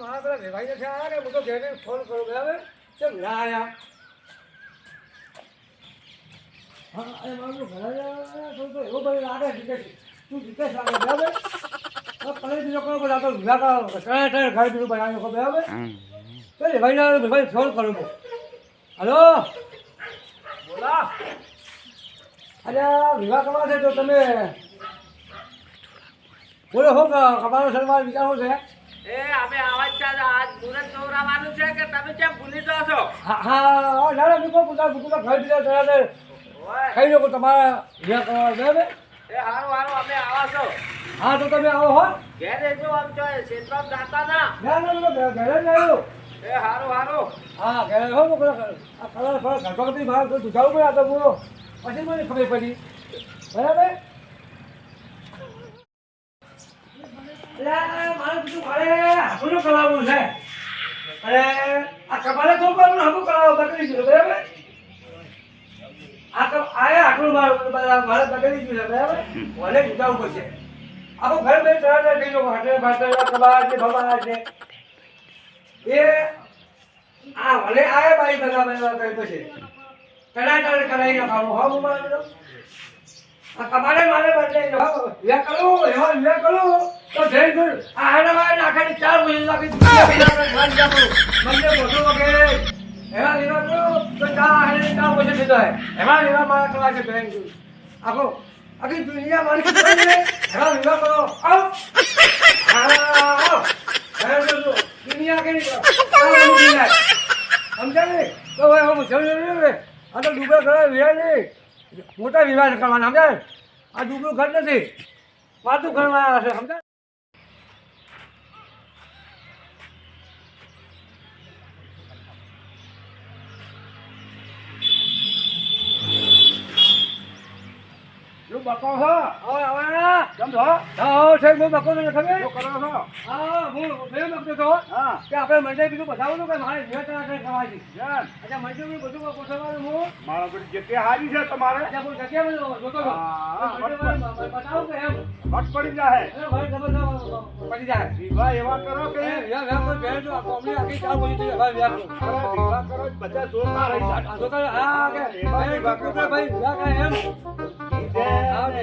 મારા પેલા ભેગાઈ નથી આવ્યા ને હું તો ઘેરને ફોન કરું, બરાબર? કેમ ના આવ્યા કરો બધા બોલા. અરે વિવાહ કરવા છે તો તમે બોલો, શું કમાનો સલવાર વિચારો છે? એ અમે આવાજ ચાલે. આજ મુરત દોરાવાનું છે કે તમે કેમ ભૂલી જાઓ છો? હા હા ના ના બીકો પૂછા પૂછા ઘર બીજા થયા કહી દો તમારા કરવા બરાબર એ હારું હારું અમે આવા છો. હા તો તમે આવો હો. ઘેરે જો આમ તો ના. ના ના ના ઘરે ઘરે જ આવ્યો. એ હારું હારું. હા ઘરે હો મોકલો આ કોઈ દુખાવું પડે આ તો બોલો પછી મને ખબર પડી. બરાબર? મારે બીજું ઘરે હાથું કરાવવું છે. અને આ કપાલે તો પણ હાથું કરાવવું બગડી ગયું બરાબર? આ તો આયા આટલું મારું મારે બગડી ગયું છે, બરાબર? મને જુદાવું પડશે આખું ઘર બે ત્રણ ત્રણ ગયું હાટે બાટે કબાટ છે છે. એ આ ભલે આયા બાઈ બધા બધા કઈ પછી. ટનાટન કરાવી નાખાવું હા હું મારે આ કબાટે મારે બદલે કરું એવા વ્યા કરું. તો થઈ ગયું આ હાડા વાળા નાખાની ચાર મહિને લાગી મને બધું વગેરે. એવા લેવા તો ચા હાડે ચાર પૈસા લેવા મારા કલા છે બેંક આખો આખી દુનિયા મારી છે એવા લેવા કરો. આવ. દુનિયા કેવી છે સમજાય તો હવે હું આ તો ડુબર ઘર વિવાહ નહીં મોટા વિવાહ કરવાના સમજાય આ ડુબરું ઘર નથી. વાતું ઘરમાં હશે સમજાય શું બકો છો હવે હવે કેમ છો? હા સાહેબ હું બકો તમને ખબર શું કરો છો? હા હું મેં બકતો હતો હા. કે આપણે મંડળ બીજું બતાવવાનું કે મારે વિવાહ કરાશે કરવાની કેમ? અચ્છા મંડળ બધું ગોઠવવાનું હું. મારા પર જગ્યા હારી છે તમારે. અચ્છા હું જગ્યા બધું જોતો મંડળ બતાવું કે એમ. વટ પડી જાય ભાઈ પડી જાય વિવાહ એવા કરો કે વિવાહ વિવાહ કોઈ બેન જો કોમની આખી ચાર જાય વિવાહ કરો. અરે વિવાહ કરો જ બધા જોતા રહી આ તો કહે, હા કે તો કરવા. ભાઈ વિવાહ કરે એમ. ને.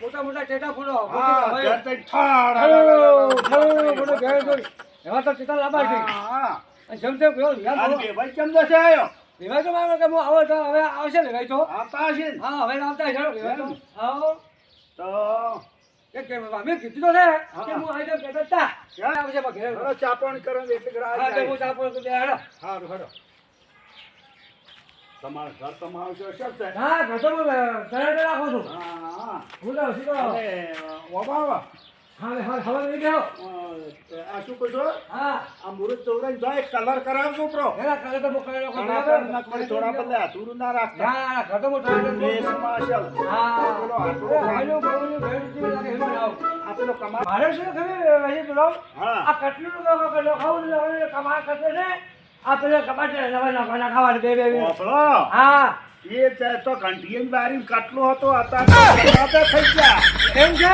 મોટા મોટા ટેટા ફૂલો હા, મોટી ઘર તઈ ઠાડ. હલો, હલો, મોટો બેન તો ટેટા લાંબા છે જેમ તેમ ગયો કરો. કેમ જશે આયો? વિવાહ તો મારો કે હું આવો તો હવે આવશે ને ભાઈ તો આવતા હશે હા હવે આવતા હશે ને તો આવો તો અમે કીધું તો છે કે હું આવી જાઉં કહેતા. પણ કરો એટલે હા હું જાય. ચાપો હેડો. હારું, હારું. તમારું ઘર તમારું છે, શું છે? ના ઘટો હું તરત રાખું છું. હા, હા. હું તો સીધો અને ઓબાવા, હા હવે હવે લઈ ગયો આ શું કહો હા. આ મુહૂર્ત ચોરાઈ જાય કલર કરાવજો પ્રો એના કાલે તો હું કરેલો ઘણા કાળના થોડા બદલે હાથુરું ના રાખતા. ના ઘટો હું. તરત જ દેશમાં હા પેલો અરે હાલો બોલો ભેળ જેવી લાગે એવું બનાવો. આ પેલો કમા મારે શું ખબર અહીં બોલાવો હા. આ કટલું તો પેલો ખાવું ને હવે છે આ પેલો કબાટ નવા નવા ખાવાનું બે બે. હા. એ છે તો ઘંટીએ બારી કાટલો હતો હતા થઈ ગયા. એમ છે?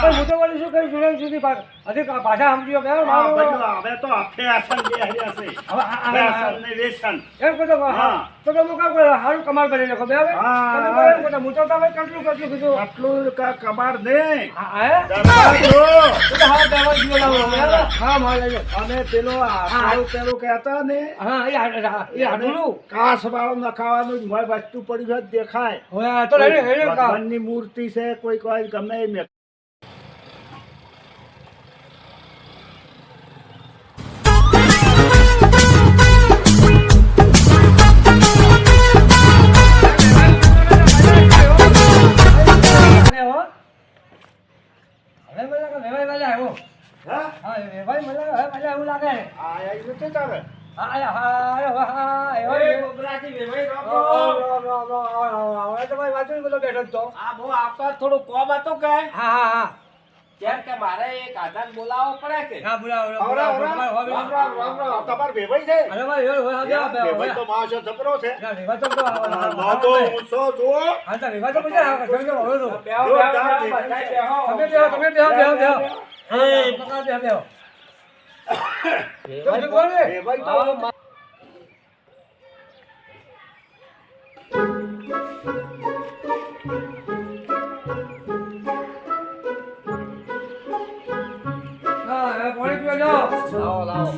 પણ હું તો બોલું શું કઈ જુલાઈ સુધી પા- હજી પાછા સમજ્યો કે હવે તો આસન બે હર્યા છે આસન ને વેસન. એમ કહો હા. તો તો હું કામ કરું? સારું કમાલ કરી નાખો બે હવે તમે તો હું તો તમે કેટલું કેટલું કીધું. આટલું કા કમાર ને. હા હે હા? મારે અને પેલો હાથું પેલું કહેતા ને. હા એ એ આટલું કાસ વાળો નખાવાનું જ મોય વસ્તુ પડી હોય દેખાય. તો મૂર્તિ છે કોઈ કોઈ ગમે હા હા, મને વાળા એવું લાગે. આ આવી નથી તારે હા, હા, હા, હા, હા, ઓય, એ- રોકો. ઓ, ઓ, ઓ, ઓ, ઓ, ઓ, હવે તો ભાઈ વાંચું બધો બેઠો તો. આ બહુ આપવા થોડું કોમ હતું કે હા, હા, હા. કેમ કે મારે એક આધાર બોલાવો પડે કે હા, બોલાવો, બોલાવો, રામ રામ રામ રામ તમાર ભેભાઈ છે અરે ભાઈ, હવે, હવે, હવે. ભેભાઈ તો માણસો જબરો છે ના, વિવાહ તો ના તો ઊંચો જુઓ હા, તો વિવાહ તો પછી આવે, સમજો, હવે તો. બેહો, બેહો. તમે બેહો, તમે બેહો, બેહો, બેહો. લાવો લાવો.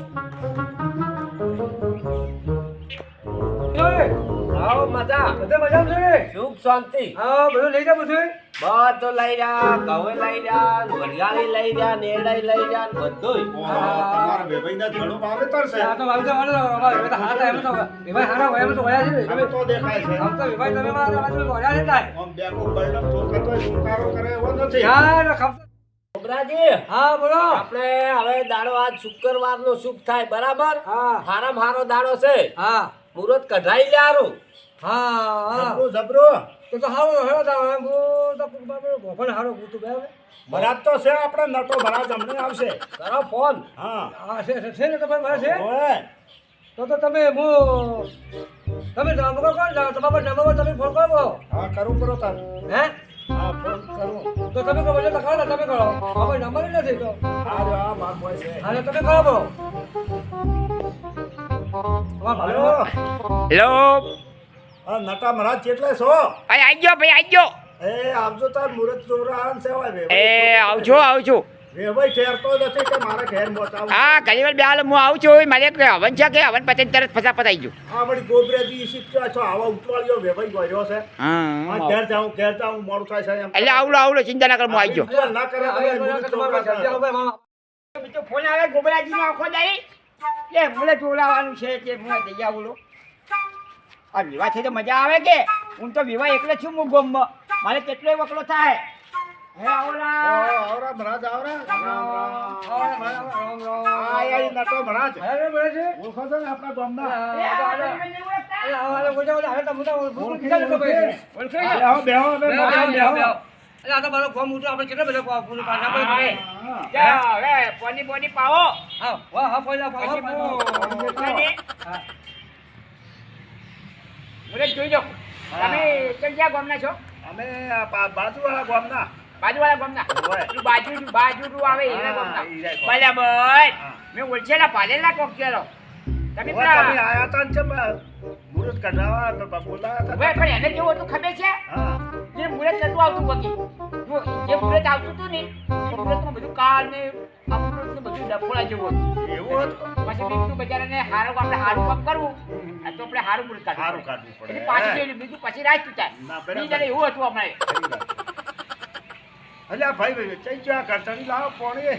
લાવો મજા. બધે મજામાં છે? સુખ શાંતિ. હા, બધું લઈ જા બધું. બધું લઈ રહ્યા ઘઉં લઈ રહ્યા વરિયાળી લઈ રહ્યા નેડાઈ લઈ રહ્યા બધું બધુંય. ઓહો, તમારા વેવાઈના જણો વાવેતર છે. આ તો વાવી વાળો, તો હારા એમ તો. વેભાઈ હારા હોય એમ તો હોય છે હવે તો દેખાય છે. આમ તો વેભાઈ તમે મારા બાજુ વળ્યા છે તાય. આમ બેકો ઠોકતો હોય, સુકારો કરે એવો નથી. હા, છોકરાજી. હા, બોલો. આપણે હવે દાડો આજ શુક્રવાર નો શુભ થાય બરાબર? હા, હારામ હારો દાડો છે. હા, મુહૂર્ત કઢાઈ લે હારું હા, હા. જબરો જબરું. તો તો હારો હેડો તાવ. એમ હું તો ભોપણ હારો ગૂંથું બે હવે. બરાબ તો છે આપણે નટો ભરાજ હમણાં આવશે. કરો ફોન. હા. હા, છે, છે, છે ને તમારે મારે છે? ઓય. તો તો તમે હું તમે નંબર કોણ તમારા નંબર તમે ફોન કરો. હા કરું કરો તાર. હે? હા ફોન કરો. તો તમે કહો એટલે કરો ને તમે કરો. હવે નંબર જ નથી તો. હા જો આ માર બોય છે. હા તમે કરો હલો હેલો. હા નટા મહારાજ કેટલે છો? ભાઈ આવી ગયો ભાઈ આવી ગયો. એ આવજો તાર મુરત ચોરાન સેવા એ વેવાઈ આવજો આવજો. વેવાઈ ઠેરતો નથી કે મારા ઘેર મોચાવ હા ઘણી વાર બે હાલ હું આવું છું મારે હવન છે કે હવન પછી તરત ફસા પતાઈ ગયું. હા વળી ગોબરેજી શીખ્યો છો આવા વેવાઈ ગયો છે. હા હા ઘેર જાઉં ઘેર જાઉં મોડું થાય છે એટલે આવડો આવડો ચિંતા ના કર હું આવી ગયો. ના કરે મુરત ચોરા બીજો ફોન આવે ગોબરાજી નો આખો દાઈ કે મને જોડાવાનું છે કે હું જઈ આવું લો આ વિવાહ છે તો મજા આવે કે? હું તો વિવાહ એકલો છું હું ગોમ મારે કેટલોય વકલો થાય. હે આવરા. આવરા મહારાજ આવરા. આય આય નટો મહારાજ. ઓળખો છો ને આપણા ગામના? બેહો? બેહો હવે બેહો જા, હવે પોની પોની પાવો. મને જોઈ લો. તમે કયા ગામના છો? અમે બાજુવાળા ગામના. બાજુવાળા ગામના? બાજુ બાજુ આવે એના ગામના. બરાબર. મેં ઓળખેલા પાલેલા કોક કેલો તમે પેલા તમે આયા તા છે મુરત કઢાવા તો બોલાયા તા પણ એને કેવું હતું ખબર છે? જે મુરત નતું આવતું વકી જો જે મુરત આવતું હતું ને એ મુરતમાં બધું કાળ ને અમૃત ને બધું ડફોળા જેવું હતું. એવું હતું? પછી બીજું બજારાને હારું આપણે હારું કામ કરવું. આ તો આપણે હારું મુરત કાઢવું સારું કાઢવું પડે. એટલે પાછું જોઈ બીજું પછી રાજ તું ના, બરાબર. બીજાને એવું હતું હમણાં. એટલે આ ભાઈ ભાઈ ચઈ જ્યાં કરતા ની લાવો પોણી.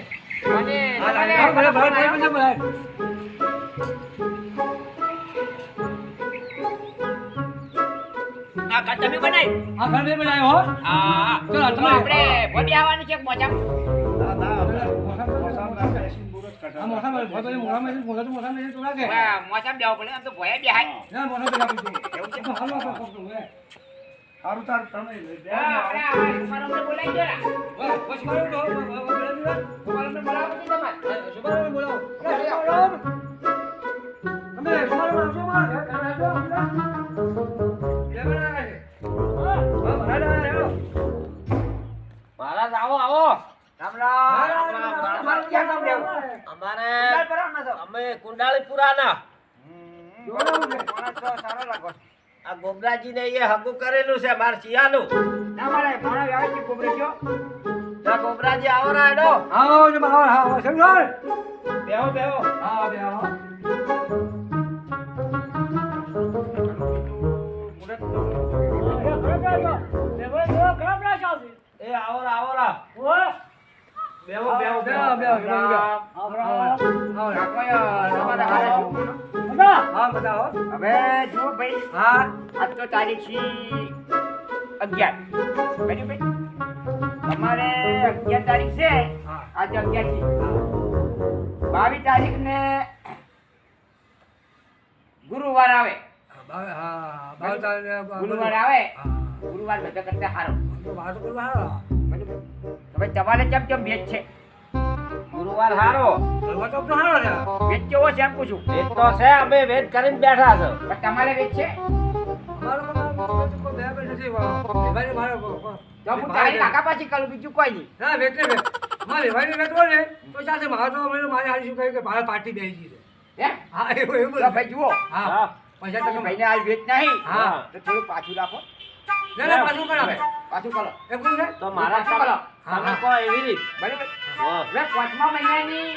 આ ઘર તમે બનાવી હા. ચલો, તો આપણે ભોડી આવવાની છે મોજા બેસીને મુરત કઢાવા. મોજા બેવા પડે આમ તો ભોયા બેહાય. સારું તાર તમે બે હા, આપણે આ સુમારોને બોલાવી દો ને. સુમારોને બોલાવો છે. તમારે. મહારાજ આવો આવો. રામ રામ. રામ, રામ. રહેવું? અમારે? અમે કુંડાળી પુરાના માણસ તો સારો લાગો છો. આ ગોબરાજી ને એ હગુ કરેલું છે માર ના મારે મોણા વ્યવસ્થિત ગોબરાજી આવો ના હેડો. બેહો બેહો. એ આવો રા આવો રા. બેહો બેહો. હવે જુઓ ભાઈ આજ તો તારીખ છે અગિયાર. ભાઈ? તમારે અગિયાર તારીખ છે? આજે અગિયાર છે. બાવીસ તારીખ ને ગુરુવાર આવે. ગુરુવાર આવે? ગુરુવાર બધા કરતા સારો તમારે કેમ કેમ ભેજ છે? ગુરુવાર હારો. ભેજ કેવો છે એમ પૂછું? વેદ તો છે અમે વેદ કરીને બેઠા છે. પણ તમારે ભેજ છે? તો તો હારી પાર્ટી બેસી છે. તો ભાઈ જુઓ. હા. હા. પૈસા તમે મહિને હાલ વેચ નહીં. હા. તો થોડું પાછું રાખો. ના ના પાછું કરાવે પાછું કરો એવું છે તો મારા કરો હા, તમે કહો એવી રીત બરાબર હા. હવે પાંચમા મહિનાની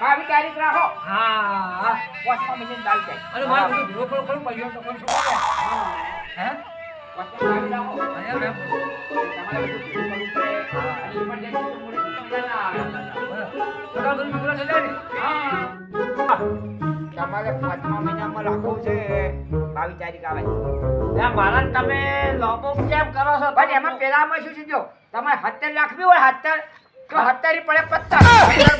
બાવીસ તારીખ રાખો હા હા પાંચમા મહિનાની દાલ તારીખ અને મારે બધું ભેગો કરો ખરું પૈસા તો કોઈ શું કરે? હે પાંચમા તમારે પાંચમા મહિનામાં રાખવું છે. બાવીસ તારીખ આવે ત્યાં મારા તમે લોબો કેમ કરો છો? ભાઈ એમાં પેલામાં શું છે જો તમારે સત્તર લાખ બી હોય હત્તર તો હત્તરી પડે પત્તર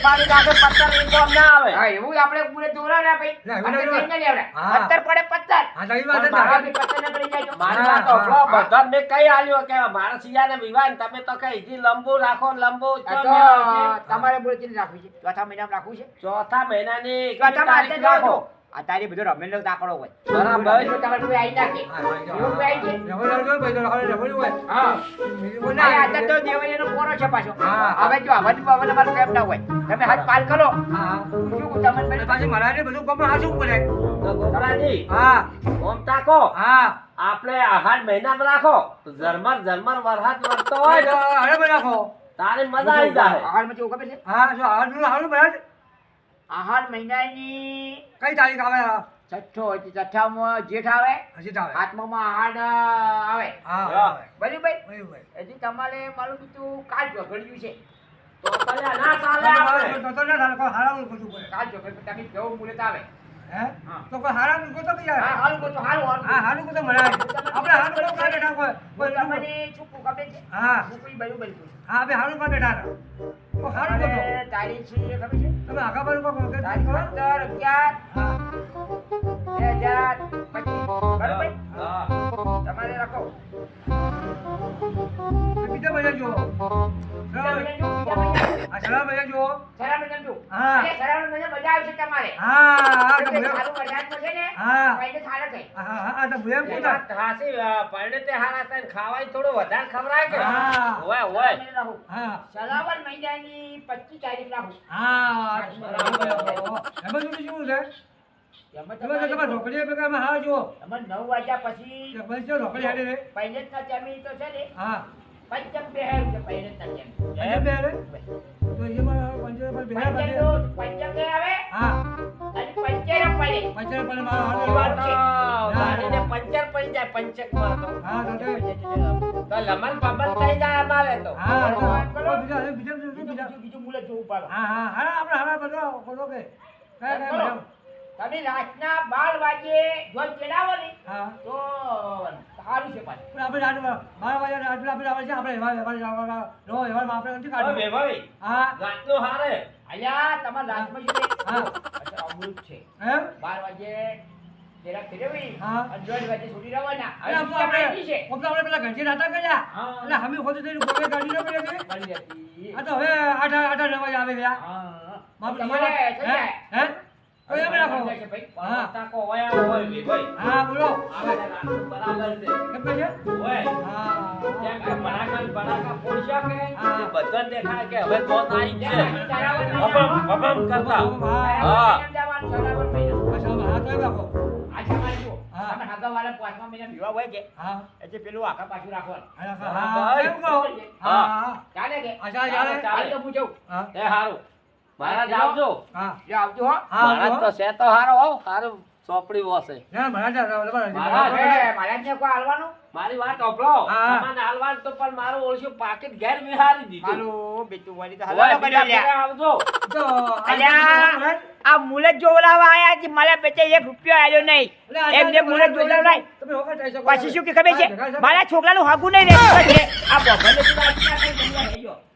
બારી રાખે પત્તર એ કોમ ના આવે હા એવું આપણે પૂરે દોરા ના ભાઈ ના, એવું હત્તર ના નહીં લેવડે. હા. પડે પત્તર હા તારી વાત છે મારા ને. બી પત્તર ના પડી જાય મારી વાત તો. બધા મેં કઈ આલ્યો કે મારા સિયાને વિવાન તમે તો કઈ જી લંબુ રાખો લંબુ. તમારે બોલતી રાખવી છે ચોથા મહિનામાં રાખવું છે ચોથા મહિનાની ની ચોથામાં તારીખ રાખો રાખો આ તારી બધો રમેલો દાખલો હોય બરાબર. રમેલો તમારે કોઈ આવી નાખી એવું કોઈ આવી છે રમેલો જો ભાઈ તો રમણ હોય. હા બીજું ના, ના આ તો દેવૈયાનો પોરો છે પાછો હા. હવે જો હવે હવે તમારે કેમ ના હોય તમે હાથ પાલ કરો હા. શું તમને મને પાછી મારાને બધું કોમ હાચું પડે. તો ગોપરાજી હા, ઓમ તાકો હા. આપણે આહાર મહિનામાં રાખો તો જર્મર વરહાત વરસાદ વરસતો હોય તો ને, હારે બનાવો. તારે મજા આવી જાય આહારમાં કેવું ખબર છે હા, જો હારું હારું બનાવે છે. આહાર મહિનાની કઈ તારીખ આવે આ? છઠ્ઠો હોય તો છઠ્ઠામાં જેઠ આવે હજી તો આવે. આત્મામાં આહાર આવે હા, હા. બરાબર બરાબર, બરાબર. હજી તમારે મારું બીજું કાલ ઝઘડ્યું છે તો ના ચાલે ના ચાલે. કાલ ઝઘડ તમે કેવું મુહૂર્ત આવે હે? તો કોઈ હારાનું ગોતો કે હા હાલ ગોતો હારું હારું હા, હાલ ગોતો મળે. આપણે હારું ગોતો કા બેઠા કોઈ- કોઈ તમને શું કહું છે હા. હું કોઈ બરોબર હા, આપણે હાલ ગોતો બેઠા. કોઈ હારું ગોતો. તારી છે ખબર છે તમે આગા પર કો કે તારી કરો? પંદર અગિયાર હા. બે હજાર પચીસ બરોબર હા. તમારે રાખો બીજા મહિના જુઓ. બીજા? મહિના જો, બીજા મહિના. આ છેલ્લા મહિના જુઓ. જો. હા. અરે સરા મહિના મજા આવશે તમારે હા, હા, તો એટલે ભૂયા- સારું વરસાદમાં છે ને હા. પૈડે થાળે થઈ. હા, હા, તો ભૂયા એ પૂછા. વાત પૈડે તે હારા થાય ખાવાય થોડો વધારે ખવરાય કે હા. હોય સરા હોય મહિના રાખો. હા, શ્રાવણ મહિનાની પચીસ તારીખ રાખો હા, બરાબર. એમાં શું શું છે? એમાં એમાં તો તમારે તમારે ઢોકળી ભેગા એમાં હા જો એમાં નવ વાગ્યા પછી બસ રોકડી હાલી રે. ચમી તો છે ને હા. પંચમ ચમી. પંચમ લમન પમન થઈ જાય અમારે તો. હા, તો તો બીજા બીજું જોવું પડે. હા, હા, હા, આપણે હારા બધો કે. બોલો. તમે રાતના બાર વાગે જો ચડાવો ને તો સારું છે પાછું. પણ આપણે રાત બાર વાગ્યા રાત આપણે આવે છે આપણે વ્યવહાર વ્યવહાર વ્યવહાર નો વ્યવહારમાં આપણે નથી હવે કાઢવું હા. રાતનું હારે. અલ્યા તમારા રાતમાં શું હા. અચ્છા, અમૃત છે. એમ બાર વાગે જરા ફેરવી. હા. અને વાગે છોડી રવાના. અરે આપણે છે આપણે આપણે પેલા ઘંટી નાટક કર્યા. એટલે અમે ખોટી થઈને ગોળે ગાડી ન કરી હતી. આ તો હવે આઠ આઠ આઠ નવા આવે ગયા હા. તમારે હે? હે? તો એમ રાખો. કે ભાઈ. હા. તાકો હોય હોય વે ભાઈ. હા બોલો. આપણે બરાબર છે. કેમ છે? ઓય હા કે? દેખાય હવે તો આવી છે. કરતા. હા. હા. તો રાખો. પાંચમા મહિના વિવાહ હોય હા. એટલે પેલું આખા પાછું રાખવાનું. હા હા એમ કહો. હા. હા ચાલે કે? ચાલે ચાલે. ચાલે. તો હું હા. એ હારું. મહારાજ આવજો હા. જો આવજો હો. મહારાજ તો છે તો હારો હો. હારો ચોપડી વસે. ના મહારાજ મહારાજ. એ, મહારાજને કોઈ હાલવાનું? મારી વાત ઓપલો. તમને હાલવાન તો પણ મારું ઓળખ્યું પાકેટ ઘેર વિહારી દીધું. હાલો બેટુ વળી તો હાલો આવજો. તો અલ્યા આ મુલે જોવલાવા આયા છે મારા બેટે એક રૂપિયો આયો નહીં. એમને મુલત જોવડાવડાય. તમે હોકા થઈ શકો પછી શું કે ખબર છે? મારા છોકરાનું હાગું નહીં રહેતું. છે આ બોબરને તું ગયો. ને એ કે એ કે એ આ થઈ સારું.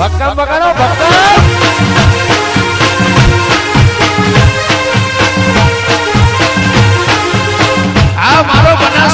ભક્કમ બગાડો ભક્કમ. આ મારો બનાસ